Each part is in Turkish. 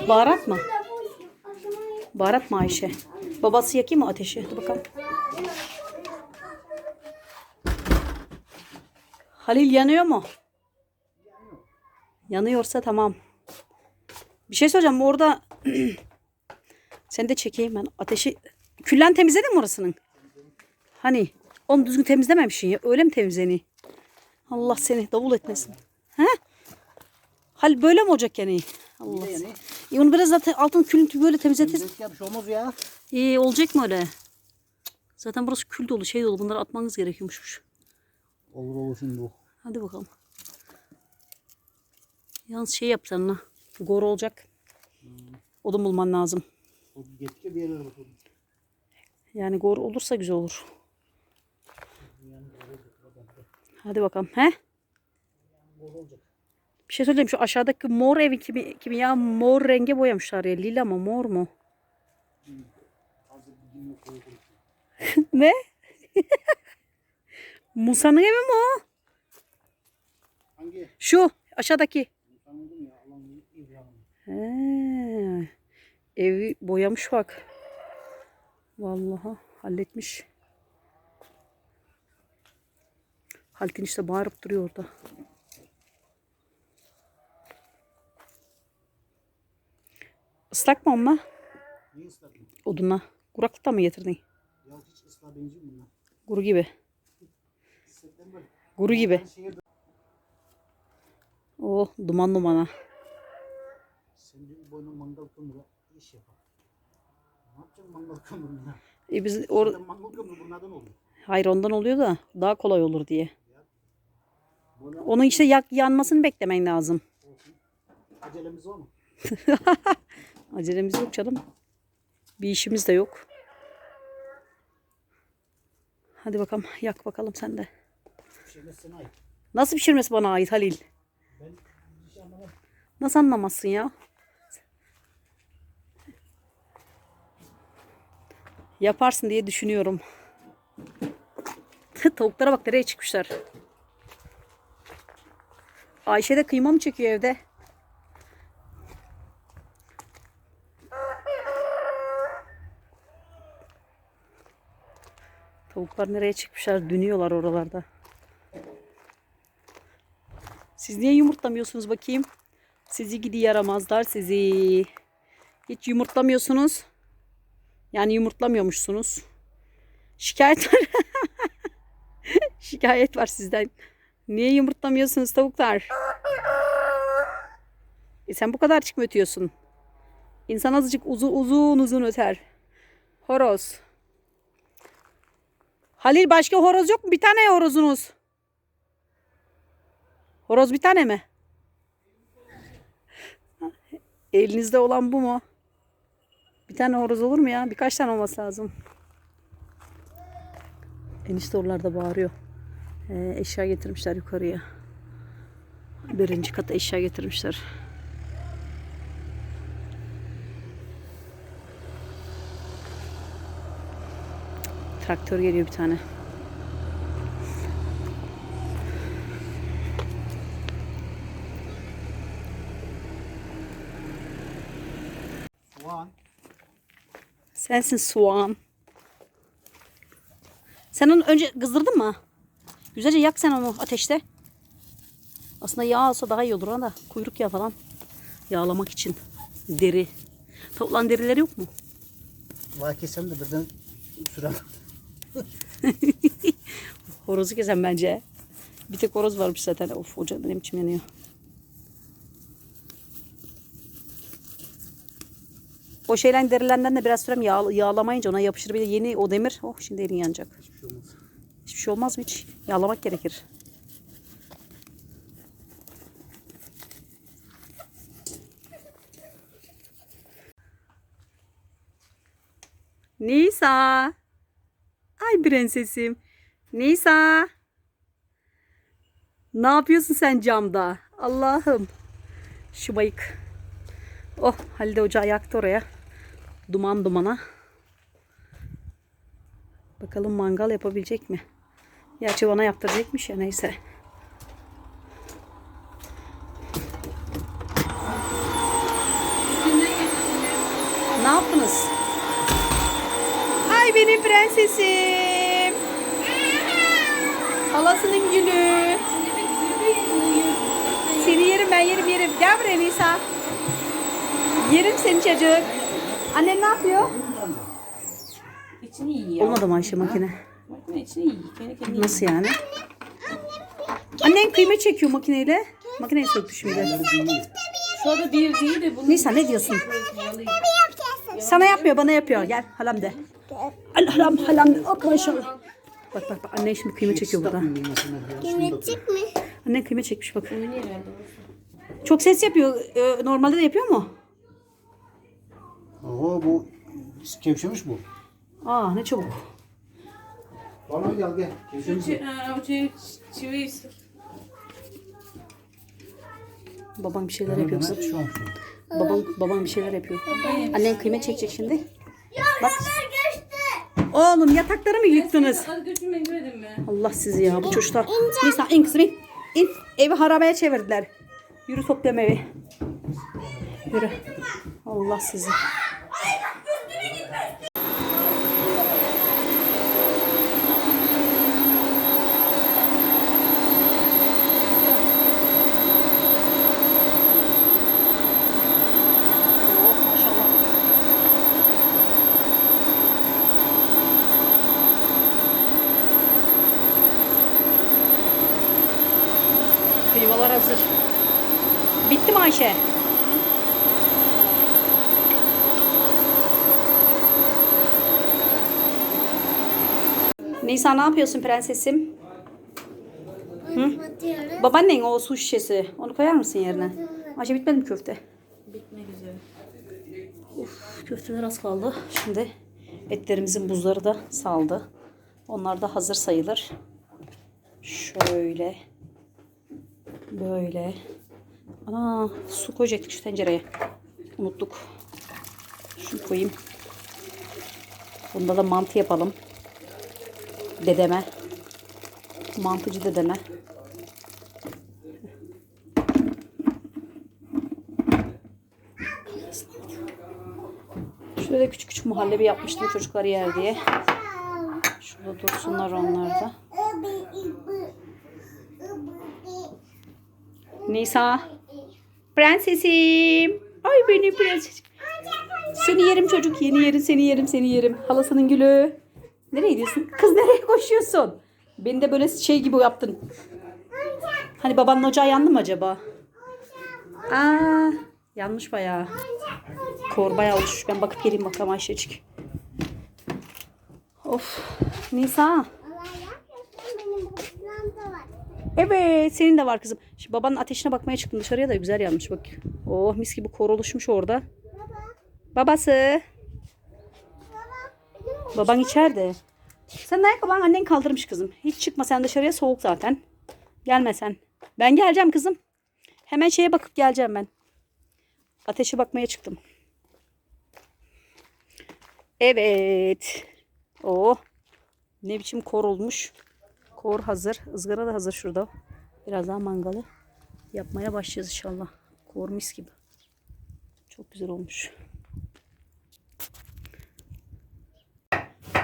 Baharat mı? Baharat mı Ayşe? Babası yakayım mı ateşi? Dur bakalım. Halil yanıyor mu? Yanıyorsa tamam. Bir şey soracağım. Orada seni de çekeyim ben. Ateşi küllen temizledin mi orasının? Hani onu düzgün temizlememişsin ya. Öyle mi temizleni? Allah seni davul etmesin. He? Hal böyle mi olacak yani? Allah. Yani E onu biraz zaten altın külüntü böyle temizletir. temizlik yapmış olmaz ya. İyi olacak mı öyle? Zaten burası kül dolu şey dolu. Bunları atmanız gerekiyormuş. Olur olur şimdi bu. Hadi bakalım. Yalnız şey yap ha. Gor olacak. Odun bulman lazım. O Getir bir yerlere bakalım. Yani gor olursa güzel olur. Hadi bakalım. He? Bir şey söyleyeyim. Şu aşağıdaki mor evin kimi, kimi ya mor renge boyamışlar ya. Lila mı mor mu? ne? Musa'nın evi mi o? Hangi? Şu aşağıdaki. He. Evi boyamış bak. Vallahi halletmiş. Halkin işte bağırıp duruyor orada. Islak mı ama Niye ısladın? oduna? Kuraklıkta mı getirdin? Ya hiç ısla benziyor mu lan? Guru gibi. Guru gibi. Oh duman dumana. Sen de boynun mangal kömürü iş yapar. Ne yapacaksın mangal kömürünü? E biz or Zaten mangal kömürü bunlardan oluyor. Hayır ondan oluyor da daha kolay olur diye. Onun işte yak yanmasını beklemen lazım. Acelemiz var mı? Acelemiz yok canım. Bir işimiz de yok. Hadi bakalım yak bakalım sen de. Nasıl pişirmesi bana ait Halil? Ben şey. Nasıl anlamazsın ya? Yaparsın diye düşünüyorum. Tavuklara bak nereye çıkmışlar. Ayşe de kıyma mı çekiyor evde? Tavuklar nereye çıkmışlar? Dönüyorlar oralarda. Siz niye yumurtlamıyorsunuz bakayım? Sizi gidi yaramazlar sizi. Hiç yumurtlamıyorsunuz. Yani yumurtlamıyormuşsunuz. Şikayet var. Şikayet var sizden. Niye yumurtlamıyorsunuz tavuklar? E sen bu kadar çıkma ötüyorsun. İnsan azıcık uzun uzun uzun öter. Horoz. Halil başka horoz yok mu? Bir tane horozunuz. Horoz bir tane mi? Elinizde olan bu mu? Bir tane horoz olur mu ya? Birkaç tane olması lazım. Enişte oralarda bağırıyor. Ee, eşya getirmişler yukarıya. Birinci kata eşya getirmişler. Traktör geliyor bir tane. Soğan. Sensin soğan. Sen onu önce kızdırdın mı? Güzelce yak sen onu ateşte. Aslında yağ alsa daha iyi olur ama kuyruk yağı falan yağlamak için. Deri. Tavukların derileri yok mu? Var kesem de birden sürem. Horozu kesen bence. Bir tek horoz varmış zaten. Of ocak benim içim yanıyor. O şeylerin derilerinden de biraz sürem yağ, yağlamayınca ona yapışır. Bir de yeni o demir. Oh şimdi elin yanacak. Hiçbir şey olmaz. Hiçbir şey olmaz mı hiç? Yağlamak gerekir. Nisa. Ay prensesim. Nisa. Ne yapıyorsun sen camda? Allah'ım. Şu bayık. Oh Halide ocağı yaktı oraya. Duman dumana. Bakalım mangal yapabilecek mi? Gerçi bana yaptıracakmış ya neyse. Ne yaptınız? Ay benim prensesim. Halasının gülü. Seni yerim ben yerim yerim. Gel buraya Nisa. Yerim seni çocuk. Annen ne yapıyor? İçini yiyor. Olmadı mı Ayşe makine? Makine içini yiyor. Kendi kendine Nasıl yani? Annen kıyma çekiyor makineyle. Makineyi söktü şimdi. Şu anda bir değil de bunu Nisa ne diyorsun? Sana yapmıyor bana yapıyor. Gel halam de. Al halam halam. Hop maşallah. Bak bak bak annen şimdi kıyma çekiyor burada. Yemekçik mi? Annen kıyma çekmiş bak. Çok ses yapıyor. Ee, normalde de yapıyor mu? Oho bu gevşemiş bu. Aa ne çabuk. Bana gel gel. Gevşemiş. bu. Babam bir şeyler yapıyor kızım. Şu an şu. Babam, babam bir şeyler yapıyor. Annen kıyma çekecek şimdi. Bak. Oğlum yatakları mı yıktınız? Allah sizi ya bu çocuklar. Nisa in kızım in. İn. Evi harabeye çevirdiler. Yürü toplam evi. Yürü. Allah sizi. Oh, maşallah. Kıymalar hazır. Bitti mi Ayşe? Nisa ne yapıyorsun prensesim? Batıyoruz. Babaannen o su şişesi. Onu koyar mısın yerine? Ayşe bitmedi mi köfte? Bitmek üzere. Köfteler az kaldı. Şimdi etlerimizin buzları da saldı. Onlar da hazır sayılır. Şöyle. Böyle. Ana su koyacaktık şu tencereye. Unuttuk. Şunu koyayım. Bunda da mantı yapalım. Dedeme. Mantıcı dedeme. De küçük küçük muhallebi yapmıştım çocuklar yer diye. Şurada dursunlar onlar da. Nisa. Prensesim. Ay benim prensesim. Seni yerim çocuk. Yeni yerim seni yerim seni yerim. Halasının gülü. Nereye gidiyorsun? Kız nereye koşuyorsun? Beni de böyle şey gibi yaptın. Hani babanın ocağı yandı mı acaba? Aa, yanmış bayağı. Kor bayağı olmuş. Ben bakıp geleyim bakalım Ayşecik. Of. Nisa. Allah yapıyorsun benim buzdolabım da var. Evet senin de var kızım. Şimdi babanın ateşine bakmaya çıktım dışarıya da güzel yanmış bak. Oh mis gibi kor oluşmuş orada. Babası. Baban içeride. Sen ayakkabını annen kaldırmış kızım. Hiç çıkma sen dışarıya soğuk zaten. Gelme sen. Ben geleceğim kızım. Hemen şeye bakıp geleceğim ben. Ateşe bakmaya çıktım. Evet. Oh. Ne biçim kor olmuş. Kor hazır. ızgara da hazır şurada. Biraz daha mangalı yapmaya başlayacağız inşallah. Kor mis gibi. Çok güzel olmuş.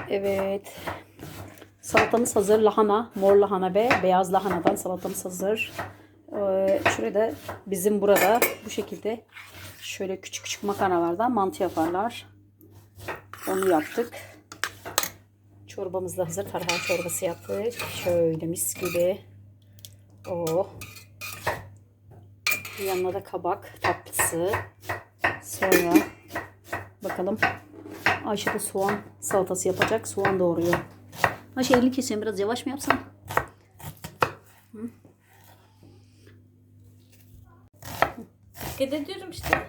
Evet. Salatamız hazır. Lahana, mor lahana ve beyaz lahanadan salatamız hazır. Ee, şurada da bizim burada bu şekilde şöyle küçük küçük makarnalardan mantı yaparlar. Onu yaptık. Çorbamız da hazır. Tarhana çorbası yaptık. Şöyle mis gibi. Oh. Yanına da kabak tatlısı. Sonra bakalım. Ayşe de soğan salatası yapacak. Soğan doğruyor. Ayşe elini keseyim biraz yavaş mı yapsam? Dikkat ediyorum işte.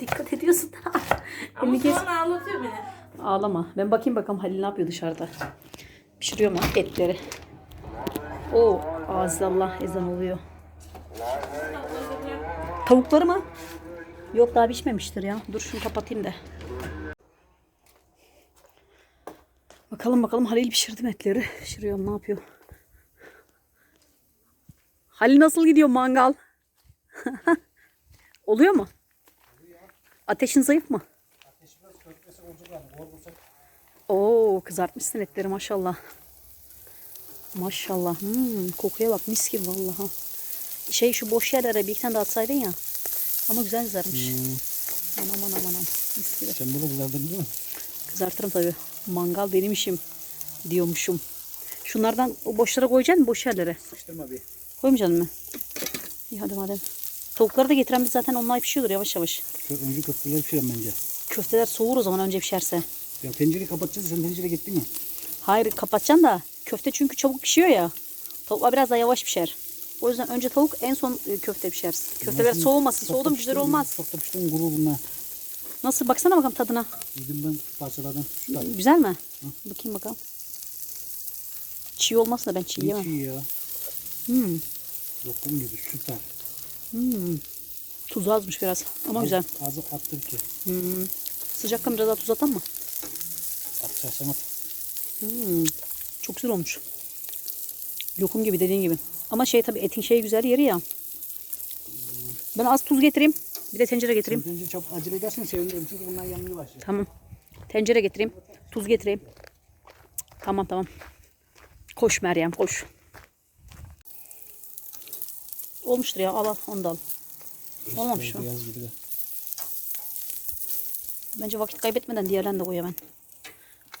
Dikkat ediyorsun. Ama elini kes. sonra ağlatıyor beni. Ağlama. Ben bakayım bakalım Halil ne yapıyor dışarıda. Pişiriyor mu etleri? Oo, azallah ezan oluyor. Tavukları mı? Yok daha pişmemiştir ya. Dur şunu kapatayım da. Bakalım bakalım Halil pişirdi mi etleri? Pişiriyor mu, ne yapıyor? Halil nasıl gidiyor mangal? Oluyor mu? Ateşin zayıf mı? Oo kızartmışsın etleri maşallah. Maşallah. Hmm, kokuya bak mis gibi vallahi. Şey şu boş yerlere bir iki tane de atsaydın ya. Ama güzel kızarmış. Aman aman aman aman. Mis gibi. Sen böyle kızardın değil mi? Kızartırım tabii. Mangal benim işim diyormuşum. Şunlardan o boşlara koyacaksın mı boş yerlere? Sıkıştırma bir. Koymayacaksın mı? İyi hadi madem. Tavukları da getiren biz zaten onlar pişiyordur yavaş yavaş. Önce köfteleri pişirelim bence. Köfteler soğur o zaman önce pişerse. Ya tencereyi kapatacağız. Sen tencere gittin mi? Hayır kapatacaksın da köfte çünkü çabuk pişiyor ya. Tavuklar biraz daha yavaş pişer. O yüzden önce tavuk en son e, köfte pişer. Köfte biraz soğumasın. Soğudu mu güzel olmaz. Çok da pişti mi gurur bunlar. Nasıl baksana bakalım tadına. Yedim ben parçalardan. Şu da. Güzel mi? Bakayım bakalım. Çiğ olmazsa ben çiğ yemem. çiğ ya. Hmm. Lokum gibi süper. Hmm. Tuzu azmış biraz ama güzel. Ağzı attır ki. Hmm. Sıcakken biraz daha tuz atan mı? Atacaksan at. Hmm. Çok güzel olmuş. Lokum gibi dediğin gibi. Ama şey tabii etin şey güzel yeri ya. Ben az tuz getireyim. Bir de tencere getireyim. Önce çok acele edersen sevinirim. Çünkü bunlar yanmaya başlıyor. Tamam. Tencere getireyim. Tuz getireyim. Tamam tamam. Koş Meryem koş. Olmuştur ya al al onu da al. Olmamış mı? Beyaz gibi de. Bence vakit kaybetmeden diğerlerini de koy hemen.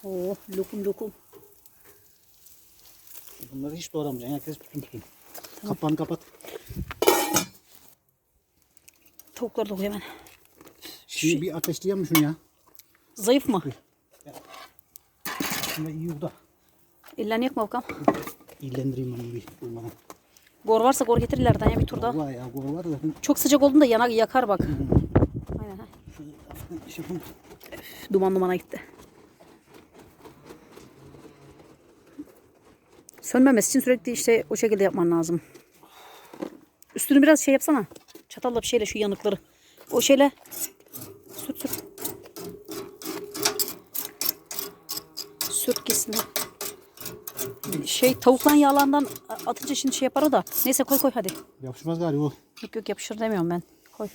Oo lokum lokum. Bunları hiç doğramayacaksın. Herkes bütün bütün. Kapağını kapat. Tavukları da koy hemen. Şimdi bir ateşleyelim şunu ya. Zayıf mı? Şimdi iyi oldu. Ellerini yakma bakalım. İllendireyim onu bir durmadan. Gor varsa gor getir ileriden ya bir tur daha. Vay ya bu var zaten. Çok sıcak olduğunda yanar yakar bak. Aynen. Şey yapalım. Duman dumana gitti. Sönmemesi için sürekli işte o şekilde yapman lazım. Üstünü biraz şey yapsana. Çatalla bir şeyle şu yanıkları. O şeyle sürt sürt. Sürt gitsin. Şey tavuktan yağlandan atınca şimdi şey yapar o da. Neyse koy koy hadi. Yapışmaz galiba o. Yok yok yapışır demiyorum ben. Koy.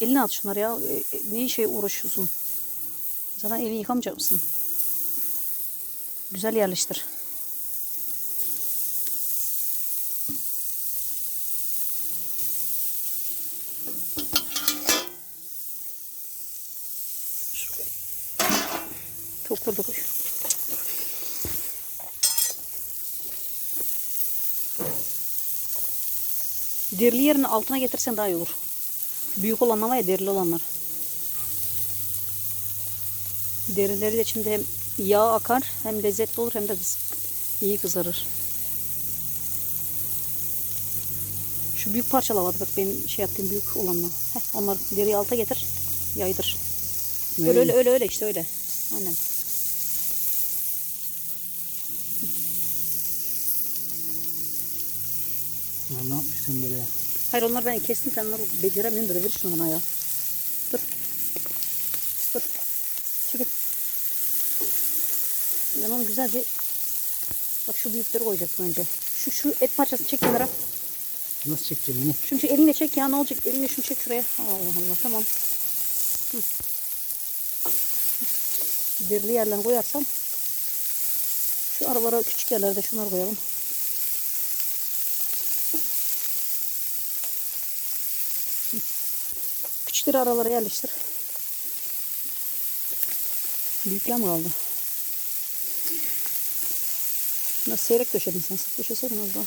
Eline at şunları ya. E, e, niye şey uğraşıyorsun? Zaten elini yıkamayacak mısın? Güzel yerleştir. Tavukları da koy. Derili yerini altına getirsen daha iyi olur. Büyük olanlar var ya derili olanlar. Derileri de şimdi hem yağ akar hem lezzetli olur hem de kız, iyi kızarır. Şu büyük parçalar vardı bak benim şey yaptığım büyük olanlar. Heh, onları deriyi alta getir. Yaydır. Öyle öyle öyle öyle işte öyle. Aynen. Ne yapmışsın böyle ya? Hayır onlar ben kestim sen onları beceremiyorsun böyle ver şunu bana ya. Dur. Dur. Çekil. Ben onu güzelce bak şu büyükleri koyacaksın önce. Şu şu et parçasını çek kenara. Nasıl çekeceğim onu? Şunu şu elinle çek ya ne olacak? Elinle şunu çek şuraya. Allah Allah tamam. Hı. Dirli yerlerine koyarsam şu aralara küçük yerlere de şunları koyalım. Küçükleri aralara yerleştir. Büyükler mi kaldı? Bunları seyrek döşedin sen. Sık döşeseydin az daha.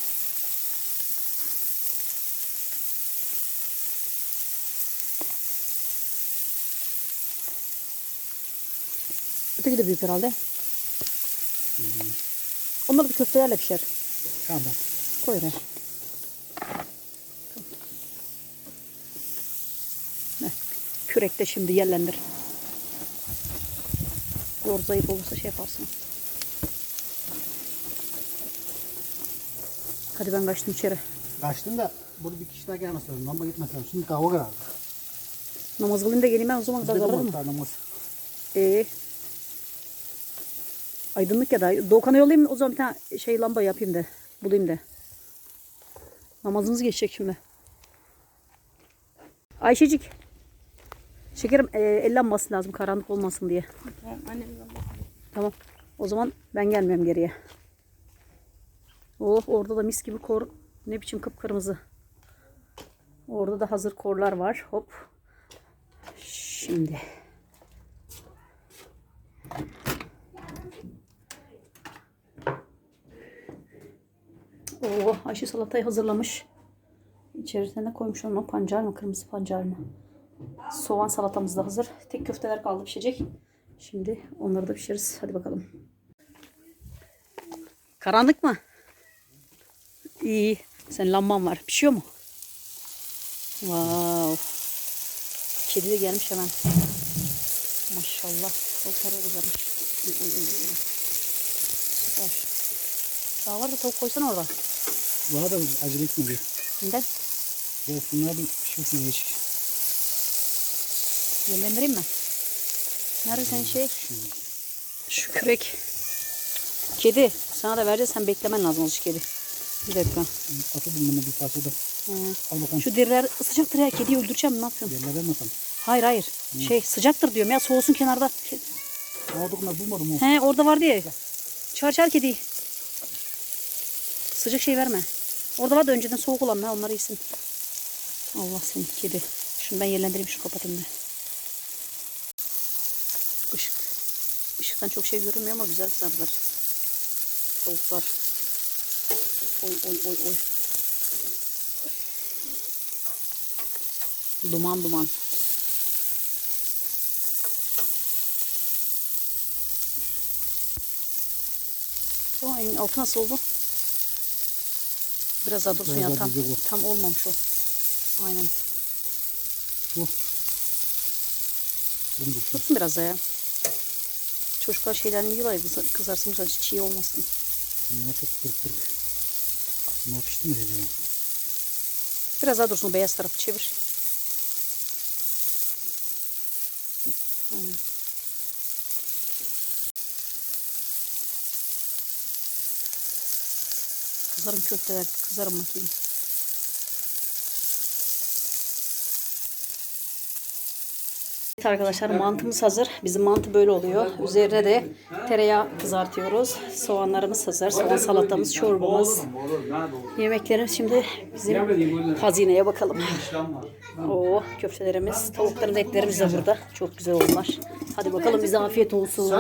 Öteki de büyük herhalde. Onlar da köftelerle pişer. Tamam. Koy oraya. Heh, Kürekte şimdi yerlendir. Zor zayıf olursa şey yaparsın. Hadi ben kaçtım içeri. Kaçtın da burada bir kişi daha gelmesi lazım. Lamba gitmesi lazım. Şimdi kahve karardı. Namaz kılayım da geleyim ben o zaman kadar kalırım. kalmadı namaz. Ee, aydınlık ya da Doğukan'a yollayayım o zaman bir tane şey lamba yapayım da bulayım da. Namazımız geçecek şimdi. Ayşecik Şekerim e, ellenmesi lazım karanlık olmasın diye. Tamam bak. Tamam. O zaman ben gelmiyorum geriye. Oh orada da mis gibi kor. Ne biçim kıpkırmızı. Orada da hazır korlar var. Hop. Şimdi. Oo, Ayşe salatayı hazırlamış. İçerisine ne koymuş onu? Pancar mı? Kırmızı pancar mı? Soğan salatamız da hazır. Tek köfteler kaldı pişecek. Şimdi onları da pişiririz. Hadi bakalım. Karanlık mı? İyi. Sen lamban var. Pişiyor mu? Wow. Kedi de gelmiş hemen. Maşallah. Uy, uy, uy. Süper. Daha var da tavuk koysana orada. Daha da acele etme diyor. Neden? Ya bunlar bir pişirsin değişik. Yerlendireyim mi? Nerede senin şey? Şu kürek. Kedi. Sana da vereceğiz. Sen beklemen lazım azıcık kedi. Bir dakika. Atıldım bana bir parça da. Hı. Al bakalım. Şu deriler sıcaktır ya. Kediyi öldüreceğim. Ne yapıyorsun? Yerlere bakalım. Hayır hayır. Şey sıcaktır diyorum ya. Soğusun kenarda. Şey- Orada bunlar bulmadım o. He orada var diye. Çağır çağır kediyi. Sıcak şey verme. Orada var da önceden soğuk olan ne onları yesin. Allah seni kedi. Şunu ben yerlendireyim şunu kapatayım da. Işıktan çok şey görünmüyor ama güzel kızardılar. Tavuklar. Oy oy oy oy. Duman duman. O en altı nasıl oldu? Biraz daha dursun Biraz ya daha tam, duracak o. tam olmamış o. Aynen. Bu. Bunu dursun. Dursun biraz daha ya. Çocuklar şeyden yiyorlar ya, kızar- kızarsın güzel çiğ olmasın. Bunlar çok kırık kırık. Bunlar pişti mi acaba? Biraz daha dursun beyaz tarafı çevir. Aynen. Kızarım köfteler, kızarım bakayım. Evet arkadaşlar mantımız hazır. Bizim mantı böyle oluyor. Üzerine de tereyağı kızartıyoruz. Soğanlarımız hazır. Soğan salatamız, çorbamız. Yemeklerimiz şimdi bizim hazineye bakalım. Oo köftelerimiz, tavukların etlerimiz de burada. Çok güzel oldular. Hadi bakalım bize afiyet olsun.